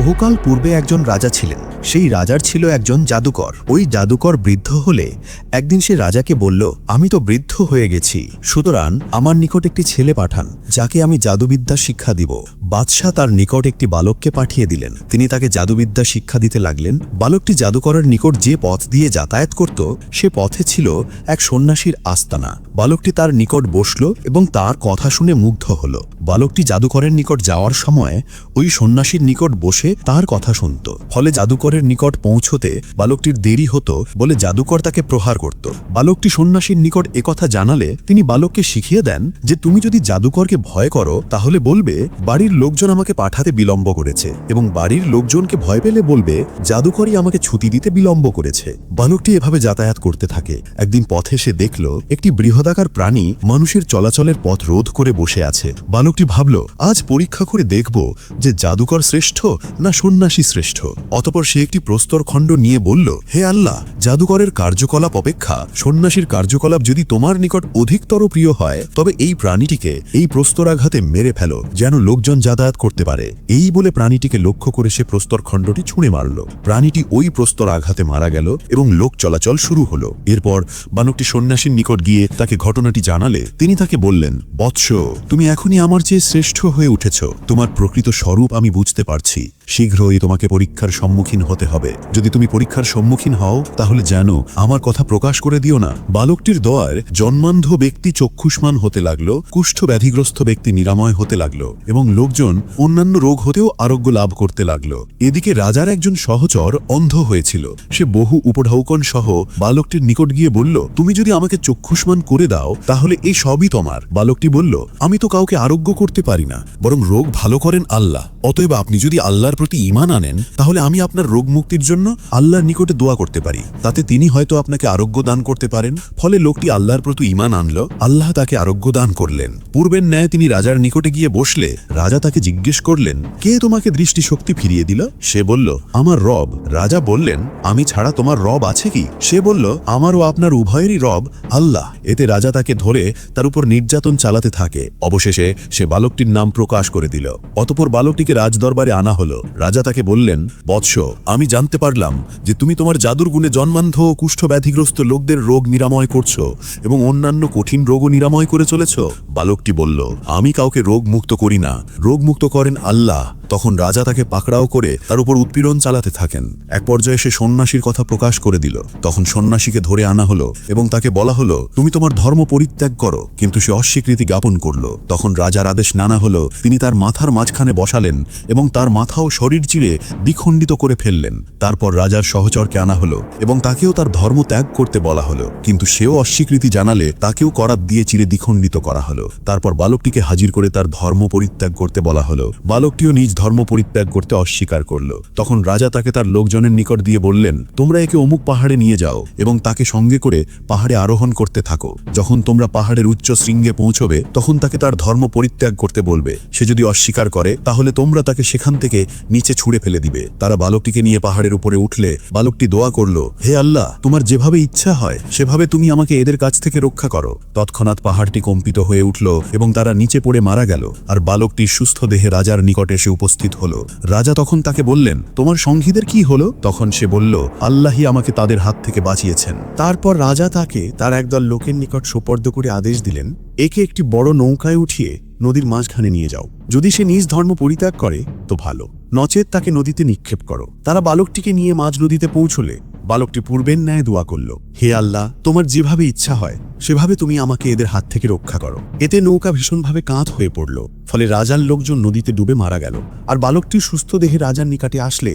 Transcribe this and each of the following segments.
বহুকাল পূর্বে একজন রাজা ছিলেন। সেই রাজার ছিল একজন জাদুকর। ওই জাদুকর বৃদ্ধ হলে একদিন সে রাজাকে বলল, আমি তো বৃদ্ধ হয়ে গেছি। সুতরাং আমার নিকট একটি ছেলে পাঠান, যাকে আমি জাদুবিদ্যা শিক্ষা দিব। বাদশাহ তার নিকট একটি বালককে পাঠিয়ে দিলেন। তিনি তাকে জাদুবিদ্যা শিক্ষা দিতে লাগলেন। বালকটি জাদুকরের নিকট যে পথ দিয়ে যাতায়াত করত, সে পথে ছিল এক সন্ন্যাসীর আস্তানা। বালকটি তার নিকট বসল এবং তার কথা শুনে মুগ্ধ হল। বালকটি জাদুকরের নিকট যাওয়ার সময় ওই সন্ন্যাসীর নিকট বসে তার কথা শুনত। ফলে জাদুকরের নিকট পৌঁছতে বালকটির দেরি হতো বলে জাদুকর তাকে প্রহার করত। বালকটি সন্ন্যাসীর নিকট একথা জানালে তিনি বালককে শিখিয়ে দেন যে তুমি যদি জাদুকরকে ভয় করো, তাহলে বলবে, বাড়ির লোকজন আমাকে পাঠাতে বিলম্ব করেছে এবং বাড়ির লোকজনকে ভয় পেলে বলবে, জাদুকরই আমাকে ছুটি দিতে বিলম্ব করেছে। বালকটি এভাবে যাতায়াত করতে থাকে। একদিন পথে সে দেখল, একটি বৃহদাকার প্রাণী মানুষের চলাচলের পথ রোধ করে বসে আছে। বালকটি ভাবল, আজ পরীক্ষা করে দেখব যে জাদুকর শ্রেষ্ঠ না সন্ন্যাসী শ্রেষ্ঠ। অতপর সে একটি প্রস্তর খণ্ড নিয়ে বলল, হে আল্লাহ, জাদুকরের কার্যকলাপ অপেক্ষা। সন্ন্যাসীর কার্যকলাপ যদি তোমার নিকট অধিকতর প্রিয় হয়, তবে এই প্রাণীটিকে এই প্রস্তরাঘাতে মেরে ফেলো, যেন লোকজন যাতায়াত করতে পারে। এই বলে প্রাণীটিকে লক্ষ্য করে সে প্রস্তর খণ্ডটি ছুঁড়ে মারল। প্রাণীটি ওই প্রস্তর আঘাতে মারা গেল এবং লোক চলাচল শুরু হলো। এরপর বানকটি সন্ন্যাসীর নিকট গিয়ে তাকে ঘটনাটি জানালে। তিনি তাকে বললেন, বৎস, তুমি এখনই আমার চেয়ে শ্রেষ্ঠ হয়ে উঠেছ। তোমার প্রকৃত স্বরূপ আমি বুঝতে পারছি। শীঘ্রই তোমাকে পরীক্ষার সম্মুখীন হতে হবে। যদি তুমি পরীক্ষার সম্মুখীন হও, তাহলে জানো, আমার কথা প্রকাশ করে দিও না। বালকটির দয়ার জন্মান্ধ ব্যক্তি চক্ষুষ্মান হতে লাগল, কুষ্ঠ ব্যাধিগ্রস্ত ব্যক্তি নিরাময় হতে লাগল, এবং লোকজন অন্যান্য রোগ হতেও আরোগ্য লাভ করতে লাগল। এদিকে রাজার একজন সহচর অন্ধ হয়েছিল। সে বহু উপঢৌকন সহ বালকটির নিকট গিয়ে বলল, তুমি যদি আমাকে চক্ষুষ্মান করে দাও, তাহলে এই সবই তোমার। বালকটি বলল, আমি তো কাউকে আরোগ্য করতে পারি না, বরং রোগ ভালো করেন আল্লাহ। অতএব আপনি যদি আল্লাহর প্রতি ইমান আনেন, তাহলে আমি আপনার রোগ মুক্তির জন্য আল্লাহর নিকটে দোয়া করতে পারি। তাতে তিনি হয়তো আপনাকে আরোগ্য দান করতে পারেন। ফলে লোকটি আল্লাহর প্রতি ঈমান আনল, আল্লাহ তাকে আরোগ্য দান করলেন। পূর্বের ন্যায় তিনি রাজার নিকটে গিয়ে বসলে, রাজা তাকে জিজ্ঞেস করলেন, কে তোমাকে দৃষ্টিশক্তি ফিরিয়ে দিল? সে বলল, আমার রব। রাজা বললেন, আমি ছাড়া তোমার রব আছে কি? সে বলল আমার ও আপনার উভয়েরই রব আল্লাহ। এতে রাজা তাকে ধরে তার উপর নির্যাতন চালাতে থাকে। অবশেষে সে বালকটির নাম প্রকাশ করে দিল। অতপর বালকটিকে রাজদরবারে আনা হলো। রাজা তাকে বললেন, বৎস, আমি জানতে পারলাম যে তুমি তোমার জাদুর গুণে জন্মান্ধ ও কুষ্ঠ ব্যাধিগ্রস্ত লোকদের রোগ নিরাময় করছ এবং অন্যান্য কঠিন রোগও নিরাময় করে চলেছ? বালকটি বলল, আমি কাউকে রোগ মুক্ত করি না। রোগ মুক্ত করেন আল্লাহ। তখন রাজা তাকে পাকড়াও করে তার উপর উৎপীড়ন চালাতে থাকেন। এক পর্যায়ে সে সন্ন্যাসীর কথা প্রকাশ করে দিল। তখন সন্ন্যাসীকে ধরে আনা হলো এবং তাকে বলা হলো, তুমি তোমার ধর্ম পরিত্যাগ করো। কিন্তু সে অস্বীকৃতি জ্ঞাপন করল। তখন রাজার আদেশ নানা হলো, তিনি তার মাথার মাঝখানে বসালেন এবং তার মাথা ও শরীর চিরে দ্বিখণ্ডিত করে ফেললেন। তারপর রাজার সহচরকে আনা হলো এবং তাকেও তার ধর্ম ত্যাগ করতে বলা হলো। কিন্তু সেও অস্বীকৃতি জানালে তাকেও করাত দিয়ে চিরে দ্বিখণ্ডিত করা হলো। তারপর বালকটিকে হাজির করে তার ধর্ম পরিত্যাগ করতে বলা হলো। বালকটিও নিজ ধর্ম পরিত্যাগ করতে অস্বীকার করল। তখন রাজা তাকে তার লোকজনের নিকট দিয়ে বললেন, তোমরা একে অমুক পাহাড়ে নিয়ে যাও এবং তাকে সঙ্গে করে পাহাড়ে আরোহণ করতে থাকো। যখন তোমরা পাহাড়ের উচ্চ শৃঙ্গে পৌঁছবে, তখন তাকে তার ধর্ম পরিত্যাগ করতে বলবে। সে যদি অস্বীকার করে, তাহলে তোমরা তাকে সেখান থেকে নিচে ছুঁড়ে ফেলে দিবে। তারা বালকটিকে নিয়ে পাহাড়ের উপরে উঠলে বালকটি দোয়া করল, হে আল্লাহ, তোমার যেভাবে ইচ্ছা হয়, সেভাবে তুমি আমাকে এদের কাছ থেকে রক্ষা করো। তৎক্ষণাৎ পাহাড়টি কম্পিত হয়ে উঠল এবং তারা নিচে পড়ে মারা গেল। আর বালকটি সুস্থ দেহে রাজার নিকটে এসে উপস্থিত হলো। রাজা তখন তাকে বললেন, তোমার সঙ্গীদের কি হলো? তখন সে বলল আল্লাহি আমাকে তাদের হাত থেকে বাঁচিয়েছেন। তারপর রাজা তাকে তার একদল লোকের নিকট সোপর্দ করে আদেশ দিলেন, একে একটি বড় নৌকায় উঠিয়ে নদীর মাঝখানে নিয়ে যাও। যদি সে নিজ ধর্ম পরিত্যাগ করে, তো ভালো। নচেত তাকে নদীতে নিক্ষেপ করো। তারা বালকটিকে নিয়ে মাঝ নদীতে পৌঁছলে বালকটি পূর্বের ন্যায় দোয়া করল, হে আল্লাহ, তোমার যেভাবে ইচ্ছা হয়, সেভাবে তুমি আমাকে এদের হাত থেকে রক্ষা করো। এতে নৌকা ভীষণভাবে কাঁধ হয়ে পড়ল, ফলে রাজার লোকজন নদীতে ডুবে মারা গেল। আর বালকটি সুস্থ দেহে রাজার নিকটে আসলে,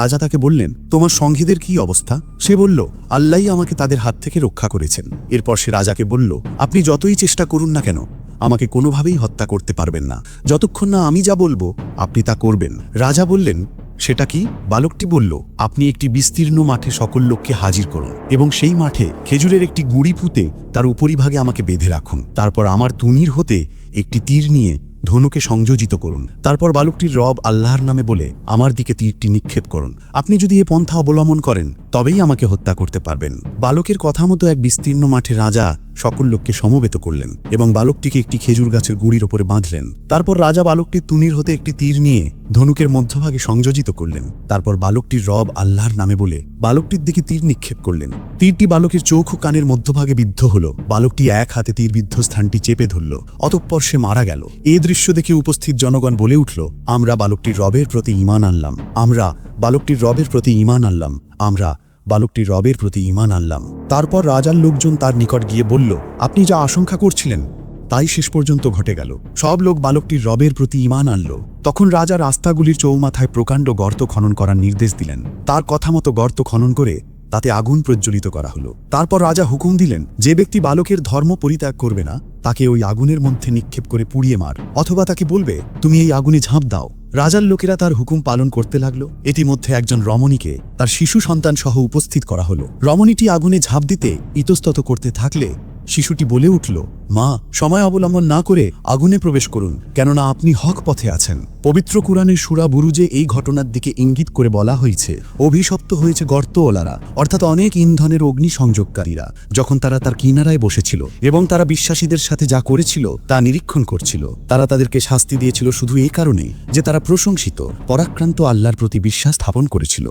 রাজা তাকে বললেন, তোমার সঙ্গীদের কি অবস্থা? সে বলল, আল্লাহই আমাকে তাদের হাত থেকে রক্ষা করেছেন। এরপর সে রাজাকে বলল, আপনি যতই চেষ্টা করুন না কেন, আমাকে কোনোভাবেই হত্যা করতে পারবেন না। যতক্ষণ না আমি যা বলব, আপনি তা করবেন। রাজা বললেন সেটা কি? বালকটি বলল, আপনি একটি বিস্তীর্ণ মাঠে সকল লোককে হাজির করুন এবং সেই মাঠে খেজুরের একটি গুড়ি পুঁতে তার উপরিভাগে আমাকে বেঁধে রাখুন। তারপর আমার তুনির হতে একটি তীর নিয়ে ধনুকে সংযোজিত করুন। তারপর বালকটির রব আল্লাহর নামে বলে, আমার দিকে তীরটি নিক্ষেপ করুন। আপনি যদি এ পন্থা অবলম্বন করেন, তবেই আমাকে হত্যা করতে পারবেন। বালকের কথা মতো এক বিস্তীর্ণ মাঠে রাজা সকল লোককে সমবেত করলেন এবং বালকটিকে একটি খেজুর গাছের গুড়ির ওপরে বাঁধলেন। তারপর রাজা বালকটির তুনির হতে একটি তীর নিয়ে ধনুকের মধ্যভাগে সংযোজিত করলেন। তারপর বালকটির রব আল্লাহর নামে বলে বালকটির দিকে তীর নিক্ষেপ করলেন। তীরটি বালকের চোখ ও কানের মধ্যভাগে বিদ্ধ হল। বালকটি এক হাতে তীর বিদ্ধ স্থানটি চেপে ধরল। অতঃপর সে মারা গেল। এ দৃশ্য দেখে উপস্থিত জনগণ বলে উঠল, আমরা বালকটির রবের প্রতি ঈমান আনলাম। আমরা বালকটির রবের প্রতি ঈমান আনলাম। আমরা বালকটির রবের প্রতি ঈমান আনলাম। তারপর রাজার লোকজন তার নিকট গিয়ে বলল, আপনি যা আশঙ্কা করছিলেন, তাই শেষ পর্যন্ত ঘটে গেল। সব লোক বালকটির রবের প্রতি ঈমান আনল। তখন রাজা রাস্তাগুলির চৌমাথায় প্রকাণ্ড গর্ত খনন করার নির্দেশ দিলেন। তার কথা মতো গর্ত খনন করে তাতে আগুন প্রজ্বলিত করা হলো। তারপর রাজা হুকুম দিলেন, যে ব্যক্তি বালকের ধর্ম পরিত্যাগ করবে না, তাকে ওই আগুনের মধ্যে নিক্ষেপ করে পুড়িয়ে মার। অথবা তাকে বলবে, তুমি এই আগুনে ঝাঁপ দাও। রাজার লোকেরা তার হুকুম পালন করতে লাগল। ইতিমধ্যে একজন রমণীকে তার শিশু সন্তান সহ উপস্থিত করা হলো। রমণীটি আগুনে ঝাঁপ দিতে ইতস্তত করতে থাকলে শিশুটি বলে উঠল, মা, সময় অবলম্বন না করে আগুনে প্রবেশ করুন, কেননা আপনি হক পথে আছেন। পবিত্র কুরআনের সুরা বুরুজে এই ঘটনার দিকে ইঙ্গিত করে বলা হয়েছে, অভিশপ্ত হয়েছে গর্তওয়ালারা, অর্থাৎ অনেক ইন্ধনের অগ্নি সংযোগকারীরা যখন তারা তার কিনারায় বসেছিল এবং তারা বিশ্বাসীদের সাথে যা করেছিল তা নিরীক্ষণ করছিল। তারা তাদেরকে শাস্তি দিয়েছিল শুধু এই কারণে যে তারা প্রশংসিত, পরাক্রান্ত আল্লাহর প্রতি বিশ্বাস স্থাপন করেছিল।